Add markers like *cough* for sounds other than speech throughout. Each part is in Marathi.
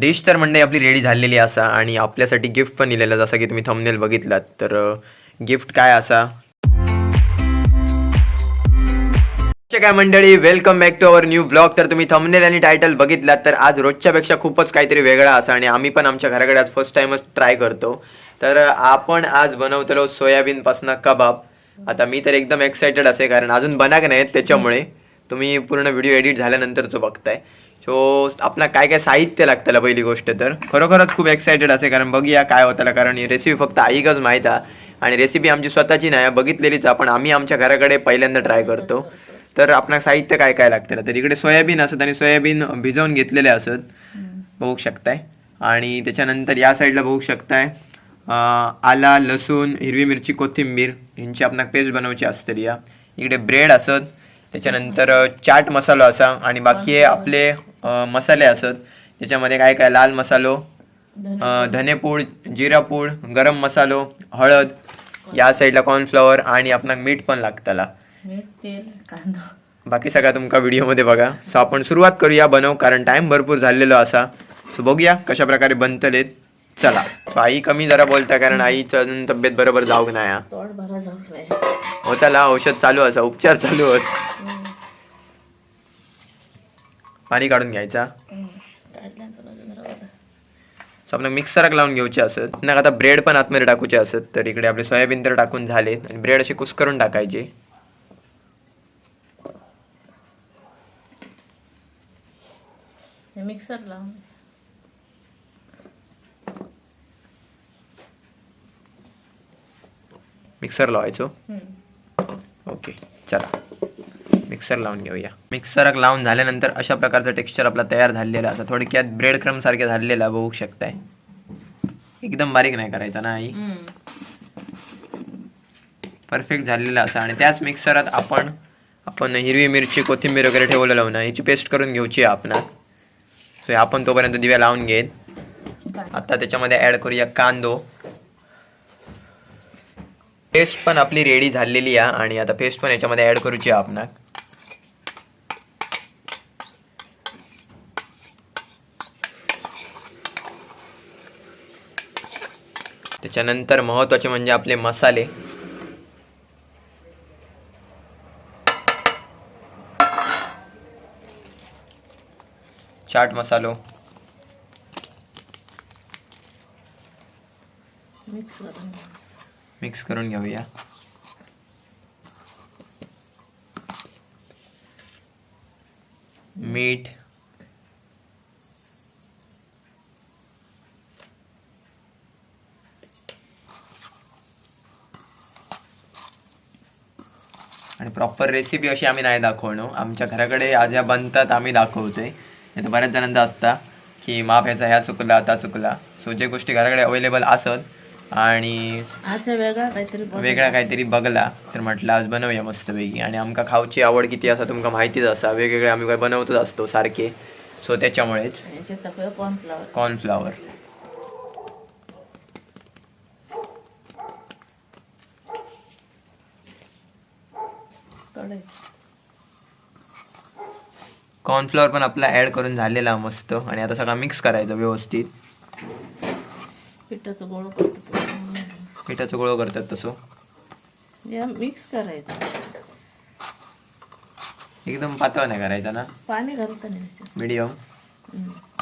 डिश तर म्हणजे आपली रेडी झालेली असा आणि आपल्यासाठी गिफ्ट पण दिलेलं जसं की तुम्ही थंबनेल बघितलात तर गिफ्ट काय असा? काय मंडळी welcome back to our new blog तर तुम्ही थंबनेल आणि टायटल बघितलात तर आज रोजच्या पेक्षा खूपच काहीतरी वेगळा असा आणि आम्ही पण आमच्या घराकडे आज फर्स्ट टाइमच ट्राय करतो. तर आपण आज बनवतलो सोयाबीनपासनं कबाब. आता मी तर एकदम एक्साइटेड असे कारण अजून बनाक नाहीत त्याच्यामुळे. तुम्ही पूर्ण व्हिडिओ एडिट झाल्यानंतरच बघताय. सो आपला काय काय साहित्य लागतला पहिली गोष्ट तर? खरोखरच खूप एक्सायटेड असे कारण बघूया काय होताला कारण ही रेसिपी फक्त आईकच माहीत आहे. आणि रेसिपी आमची स्वतःची नाही बघितलेलीच आपण आम्ही आमच्या घराकडे पहिल्यांदा ट्राय करतो. तर आपलं साहित्य काय काय लागतं तर इकडे सोयाबीन असत आणि सोयाबीन भिजवून घेतलेले असत. बघू शकताय. आणि त्याच्यानंतर या साईडला बघू शकताय आला लसूण हिरवी मिरची कोथिंबीर यांची आपणाक पेस्ट बनवची असतली या. इकडे ब्रेड असत. त्याच्यानंतर चाट मसालो असा. आणि बाकी आपले मसाले असत. त्याच्यामध्ये काय काय? लाल मसालो धनेपूड. जिरापूड गरम मसालो हळद या साईडला कॉर्नफ्लॉवर आणि आपणाक मीठ पण लागतला बाकी सगळं तुमका व्हिडिओमध्ये बघा. सो आपण सुरुवात करूया बनव कारण टाइम भरपूर झालेलो असा. सो बघूया कशा प्रकारे बनतलेत. चला. सो आई कमी जरा बोलता कारण आईचं अजून तब्येत बरोबर जाऊक नाही हा. होताला औषध चालू असा. उपचार चालू होत. पाणी काढून घ्यायचा. सो आपण मिक्सराक लावून घेऊचे असत. ना आता ब्रेड पण आतमध्ये टाकूचे असत. तर इकडे आपले सोयाबीन तर टाकून झाले. आणि ब्रेड असे कुस्करून टाकायचे. मिक्सर लावून. मिक्सर लावायचो. ओके चला. मिक्सर लावून घेऊया. मिक्सर लावून झाल्यानंतर अशा प्रकारचा टेक्स्चर आपला तयार झालेला असा थोडक्यात ब्रेड क्रम सारखे झालेला बघू शकताय. एकदम बारीक नाही करायचा ना आई? परफेक्ट झालेला असा. आणि त्याच मिक्सरात आपण आपण हिरवी मिरची कोथिंबीर वगैरे ठेवलं ना याची पेस्ट करून घेऊची आहे सो आपण तोपर्यंत दिव्या लावून घेत आता त्याच्यामध्ये ऍड करूया कांदो. पेस्ट पण आपली रेडी झालेली आहे आणि आता पेस्ट पण याच्यामध्ये ऍड करूची आहे त्याच्यानंतर महत्त्वाचे म्हणजे आपले मसाले. चाट मसालो. मिक्स करून घ्या. मिक्स करून घेऊया. मीठ आणि प्रॉपर रेसिपी अशी आम्ही नाही दाखवणो. आमच्या घराकडे आज या बनतात आम्ही दाखवतोय. नाही तर बऱ्याच जणांचा असता की माप ह्याचा ह्या चुकला त्या चुकला. सो जे गोष्टी घराकडे अवेलेबल असत आणि वेगळा काहीतरी बनव. वेगळा काहीतरी बघला तर म्हटलं आज बनवूया मस्तपैकी. आणि आमका खाऊची आवड किती असा तुमका माहितीच असा. वेगवेगळे आम्ही काय बनवतच असतो सारखे. सो त्याच्यामुळेच. कॉर्नफ्लॉवर कॉर्नफ्लॉवर पण आपला ऍड करून झालेला मस्त. आणि आता सगळा मिक्स करायचं व्यवस्थित. पिठाचं गोळ करतो. पिठाचं गोळ करतात तसं. या मिक्स करायचं. एकदम पातळ नाही करायचा ना? पाणी घालतं नाही. मिडियम.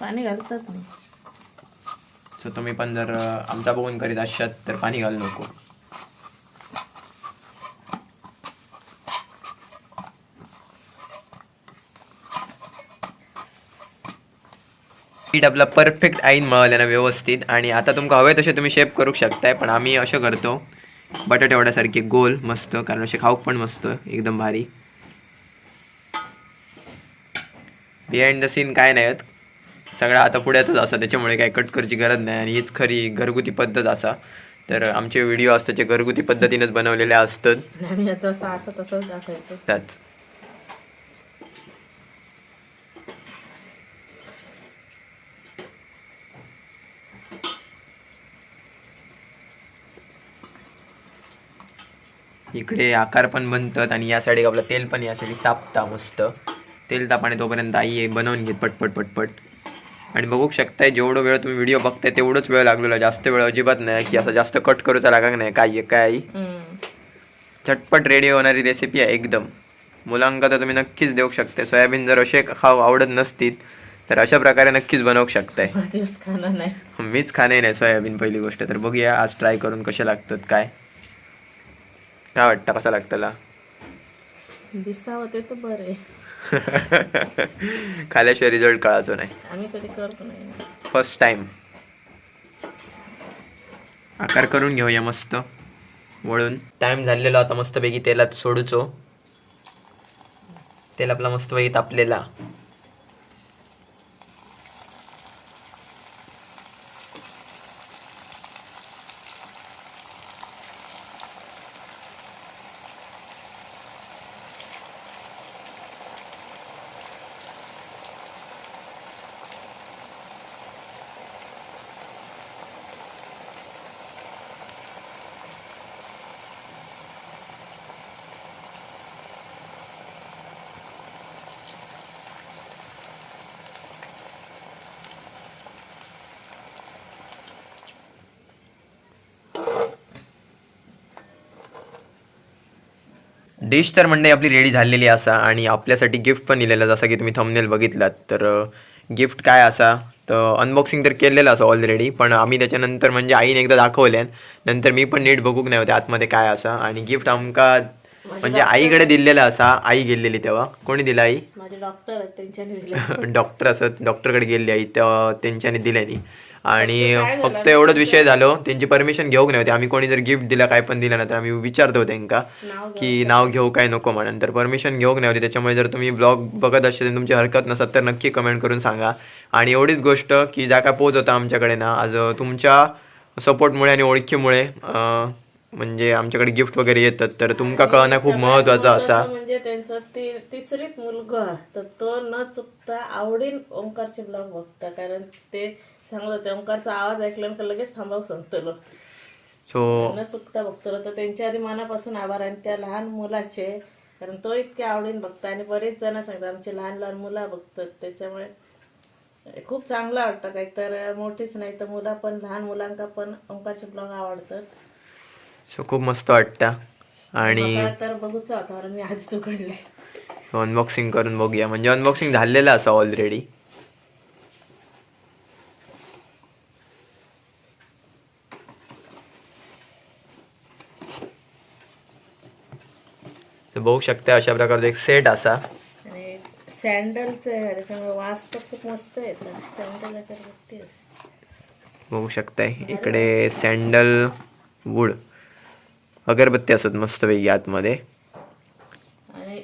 पाणी घालतात नाही. सो तुम्ही पण जर आमचा बघून करीत असात तर पाणी घालू नको. पीठ आपला परफेक्ट आईन मळलं ना व्यवस्थित. आणि आता तुमका हवे तसे तुम्ही शेप करू शकताय पण आम्ही असं करतो. बटाटे वड्यासारखे गोल मस्त कारण असे खाऊक पण मस्त एकदम भारी. बिहाइंड द सीन काय नाही आहेत. सगळं आता पुढ्यातच असा त्याच्यामुळे काय कट करायची गरज नाही. आणि हीच खरी घरगुती पद्धत असा. तर आमचे व्हिडिओ असतात जे घरगुती पद्धतीनेच बनवलेले असतात. त्याच इकडे आकार पण बनतात आणि या साईड आपलं तेल पण या साईड तापता मस्त. तेल ताप आणि तोपर्यंत आई हे बनवून घेत पटपट पटपट. आणि बघू शकताय जेवढं वेळ तुम्ही व्हिडिओ बघताय तेवढंच वेळ लागलेला. जास्त वेळ अजिबात नाही की असं जास्त कट करूचा लागा नाही काय आहे, काय आहे. हम्म. झटपट रेडी होणारी रेसिपी आहे एकदम. मुलांका तर तुम्ही नक्कीच देऊ शकता सोयाबीन जर असे खाऊ आवडत नसतील तर अशा प्रकारे नक्कीच बनवू शकताय. *laughs* मीच खाणे नाही सोयाबीन पहिली गोष्ट. तर बघूया आज ट्राय करून कसे लागतात काय? काय वाटतं? कसं लागतं दिसावं ते तर बरे *laughs* खाल्याशिवाय रिझल्ट कळायचो नाही. आम्ही कधी करतो नाही. फर्स्ट टाइम आकार करून घेऊया मस्त. वळून. टाइम झालेला आता मस्तपैकी तेलात सोडूचो. तेल आपला मस्तपैकी तापलेला. डिश तर म्हणजे आपली रेडी झालेली असा आणि आपल्यासाठी गिफ्ट पण दिलेलं जसं की तुम्ही थंबनेल बघितलात तर गिफ्ट काय असा? तर अनबॉक्सिंग तर केलेलं असं ऑलरेडी पण आम्ही त्याच्यानंतर म्हणजे आईने एकदा दाखवल्यान नंतर मी पण नीट बघूक नाही होते आतमध्ये काय असा. आणि गिफ्ट आमका म्हणजे आईकडे दिलेला असा. आई गेलेली तेव्हा. कोणी दिला आई? डॉक्टर डॉक्टर असत डॉक्टरकडे गेली आई तेव्हा त्यांच्याने दिल्यानी आणि फक्त एवढंच विषय झालो. त्यांची परमिशन घेऊक नव्हते आम्ही कोणी जर गिफ्ट दिला काय पण दिलं ना तर आम्ही विचारतो त्यांका नाव की नाव घेऊ काय नको म्हणून. तर परमिशन घेऊक नव्हती त्याच्यामुळे जर तुम्ही ब्लॉग बघत असेल तुमची हरकत नसत तर नक्की कमेंट करून सांगा. आणि एवढीच गोष्ट की ज्या काय पोच होता आमच्याकडे ना आज तुमच्या सपोर्टमुळे आणि ओळखीमुळे म्हणजे आमच्याकडे गिफ्ट वगैरे येतात. तर तुमका कळणं खूप महत्वाचं असा. म्हणजे त्यांचं तिसरीत मुलगा. तर तो न चुकता आवडीन ओंकारचे ब्लॉग बघता. कारण ते सांगत होते ओंकारचा आवाज ऐकल्यानंतर लगेच थांबावं सांगतलो सो न चुकता बघतो तर त्यांच्या आधी मनापासून आभार आणि त्या लहान मुलाचे कारण तो इतक्या आवडीन बघता आणि बरेच जण सांगतात आमचे लहान लहान मुलं बघतात त्याच्यामुळे खूप चांगलं वाटतं काही तर मोठीच नाही तर मुलं पण लहान मुलांका पण ओंकारचे ब्लॉग आवडतात. सो खूप मस्त वाटतं. आणि तर बघूच होता कारण मी आधीच उघडले अनबॉक्सिंग करून बघूया. म्हणजे अनबॉक्सिंग झालेलं असं ऑलरेडी बघू शकता अशा प्रकारचा एक सेट असा. आणि सँडलचं आहे त्याच्यामुळे वास तर खूप मस्त येतो सँडल अगरबत्ती आहे. बघू शकताय इकडे सँडल वूड अगरबत्ती असत मस्तपैकी आतमध्ये. आणि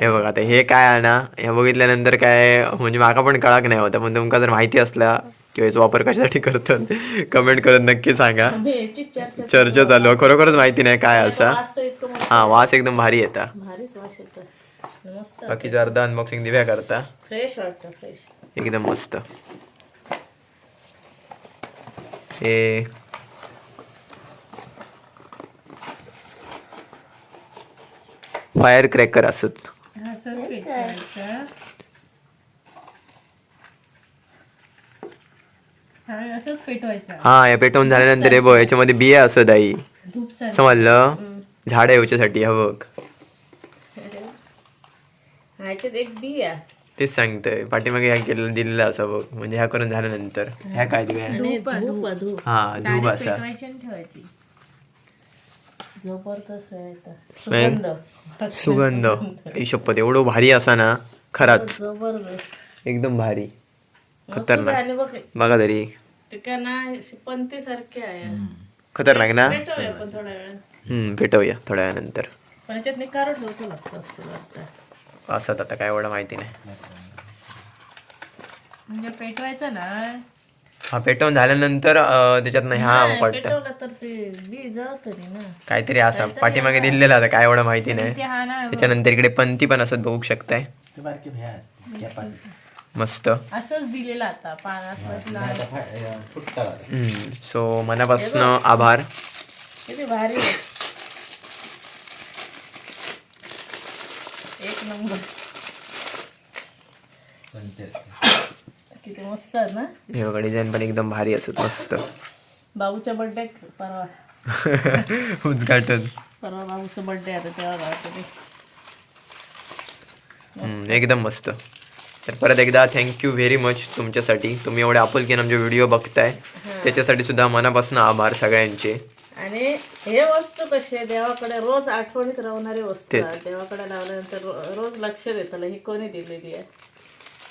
हे बघा आता हे काय ना हे बघितल्यानंतर काय म्हणजे माका पण कळाक नाही होता पण तुमका जर माहिती असला किंवा याचा वापर कशासाठी करतात कमेंट करून नक्की सांगा. याची चर्चा चर्चा चालू आहे. खरोखरच माहिती नाही काय असा. हा वास एकदम भारी येता. बाकी अर्धा अनबॉक्सिंग दिव्या करता. फ्रेश वाटतं फ्रेश एकदम मस्त. हे. फायर क्रॅकर असत असं पेटवायचं हा असंच पेटवायचं. हा हे पेटवून झाल्यानंतर हे बघ याच्यामध्ये बिया असत आई धूप समजलं? झाड येऊच्यासाठी हा बघ. ह्याच्यात एक बी आहे तेच सांगतोय पाठीमागे ह्या केलेलं दिलेलं असं बघ म्हणजे ह्या करून झाल्यानंतर. ह्या काय दिव्या आणि धूप आहे, धूप आहे, धूप. हा धूप असा. पेटवायची आणि ठेवायची. जबरदस्त आहे इथं. Smell? सुगंध. सुगंध. *laughs* आई शपथ एवढं भारी असा ना खराच. जबरदस्त. एकदम भारी. खतरनाक. बघ तरी. ठिकाणा पंती सारखे आहे. खतरनाक ना? हम्म पेटवूया थोड्या वेळानंतर. असतं आता काय एवढं माहिती नाही. म्हणजे पेटवायचं ना. हा पेटवून झाल्यानंतर अं, त्याच्यात नाही हा नाही, वाटतं पेटवलं तर ते बी जळत नाही ना. काहीतरी असा पाठीमागे दिलेला आता काय एवढं माहिती नाही. ते हा ना. त्याच्यानंतर इकडे पंथी पण असत बघू शकताय. ते बारकी भ्या मस्त. असंच दिलेलं आता पानात सो मनापासून आभार. किती भारी. एक नंबर. किती मस्त आहे ना? हे बघा डिझाईन पण एकदम भारी असत मस्त. बाबूच्या बर्थडे परवा. *laughs* उद्घाटन. परवा बाबूचा बर्थडे आता तेव्हा गावचं ते. एकदम मस्त. तर परत एकदा थँक्यू व्हेरी मच तुमच्यासाठी. तुम्ही एवढे आपुलकीने आमचे व्हिडिओ बघताय. त्याच्यासाठी सुद्धा मनापासून आभार सगळ्यांचे. आणि हे वस्तू कशी आहे देवाकडे रोज आठवणीत राहणारी वस्तू. आहे. देवाकडे लावल्यानंतर रोज लक्ष देतं ही कोणी दिलेली आहे?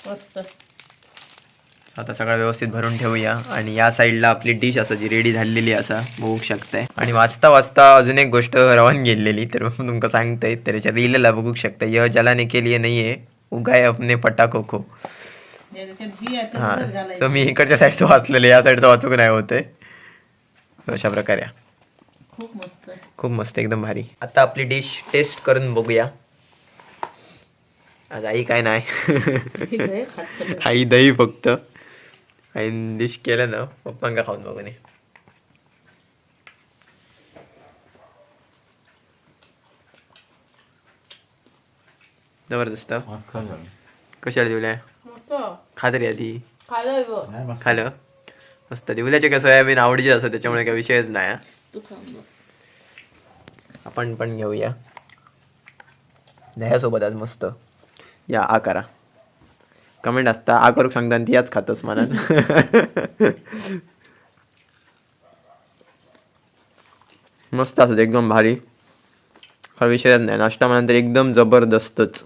मस्त. आता सगळं व्यवस्थित भरून ठेवूया. आणि या साईडला आपली डिश असा जी रेडी झालेली असा बघू शकताय. आणि वाचता वाचता अजून एक गोष्ट रवान गेलेली तर *laughs* तुमका सांगताय तर याच्या रीलला बघू शकता य जलाने केली नाहीये उगाय अपने पटाखो खो हा. सो मी इकडच्या साईडचं वाचलेलं या साईडचं वाचूक नाही होतंय अशा प्रकारे. खूप मस्त. आहे खूप मस्त एकदम भारी. आता आपली डिश टेस्ट करून बघूया. आज आई काय नाही. आई दही फक्त. आईन डिश केलं ना पप्पांका खाऊन बघू जबरदस्त. अख्खं झालं. कशाला दिवल्या मस्त. खा तरी आधी नाही मस्त. खालं मस्त. दिवल्याचे काय सोयाबीन आवडीचे असं त्याच्यामुळे काय विषयच नाही हा. तू आपण पण घेऊया. दह्यासोबत आज मस्त. या आ करा. कमेंट असता आ करूक सांगता आणि ती याच खातस म्हणा. *laughs* मस्त असत एकदम भारी. हा विषयच नाही. नाश्ता म्हणल्यानंतर एकदम जबरदस्तच.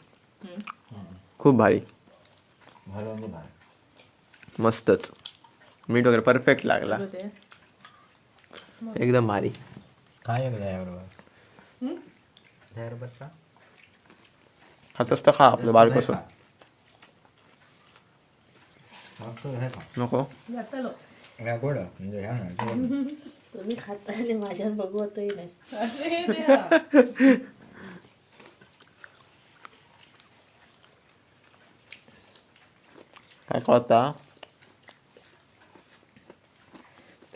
खूप भारी. भारी म्हणजे भारी. मस्तच. मीठ वगैरे परफेक्ट लागला. एकदम भारी. काय खातस तर खा आपलं हे खा. नको. गोड म्हणजे. तुम्ही खाताय आणि माझ्यात बघवतही नाही. *laughs* काय कळता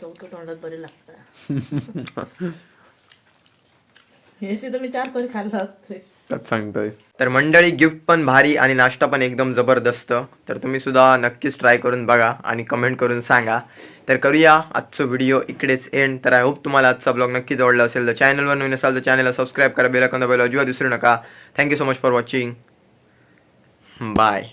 चौथं तोंडात बरे लागतात. *laughs* हे तर मी चार तरी खाल्लं असते. त्यात सांगतोय. तर मंडळी गिफ्ट पण भारी आणि नाश्ता पण एकदम जबरदस्त. तर तुम्ही सुद्धा नक्कीच ट्राय करून बघा आणि कमेंट करून सांगा. तर करूया आजचा व्हिडिओ इकडेच एंड तर आय होप तुम्हाला आजचा ब्लॉग नक्कीच आवडला असेल. तर चॅनलवर नवीन असाल तर चॅनलला सबस्क्राईब करा. बेल दाबायला अजिबात विसरू नका. Thank you so much for watching bye